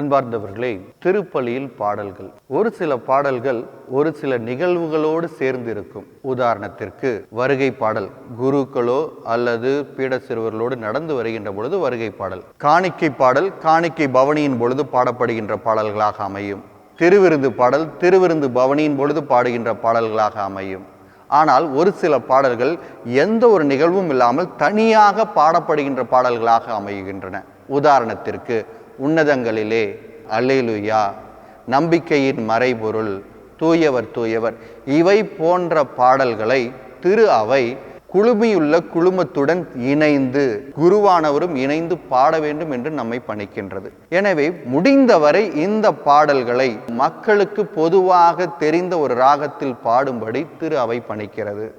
அன்பார்ந்தவர்களே திருப்பலியில் பாடல்கள். ஒரு சில பாடல்கள் ஒரு சில நிகழ்வுகளோடு சேர்ந்து இருக்கும் உதாரணத்திற்கு வருகை பாடல். குருக்களோ அல்லது பீட சிறுவர்களோடு நடந்து வருகின்ற பொழுது வருகை பாடல். காணிக்கை பாடல் காணிக்கை பவனியின் பொழுது பாடப்படுகின்ற பாடல்களாக அமையும். திருவிருந்து பாடல் திருவிருந்து பவனியின் பொழுது பாடுகின்ற பாடல்களாக அமையும். ஆனால் ஒரு சில பாடல்கள் எந்த ஒரு நிகழ்வும் இல்லாமல் தனியாக பாடப்படுகின்ற பாடல்களாக அமைகின்றன. உதாரணத்திற்கு உன்னதங்களிலே. அல்லேலுயா. நம்பிக்கையின் மறைபொருள். தூயவர் தூயவர். இவை போன்ற பாடல்களை திரு அவை குழுமியுள்ள குழுமத்துடன் இணைந்து குருவானவரும் இணைந்து பாட வேண்டும் என்று நம்மை பணிக்கின்றது. எனவே முடிந்தவரை இந்த பாடல்களை மக்களுக்கு பொதுவாக தெரிந்த ஒரு ராகத்தில் பாடும்படி திரு அவை பணிக்கிறது.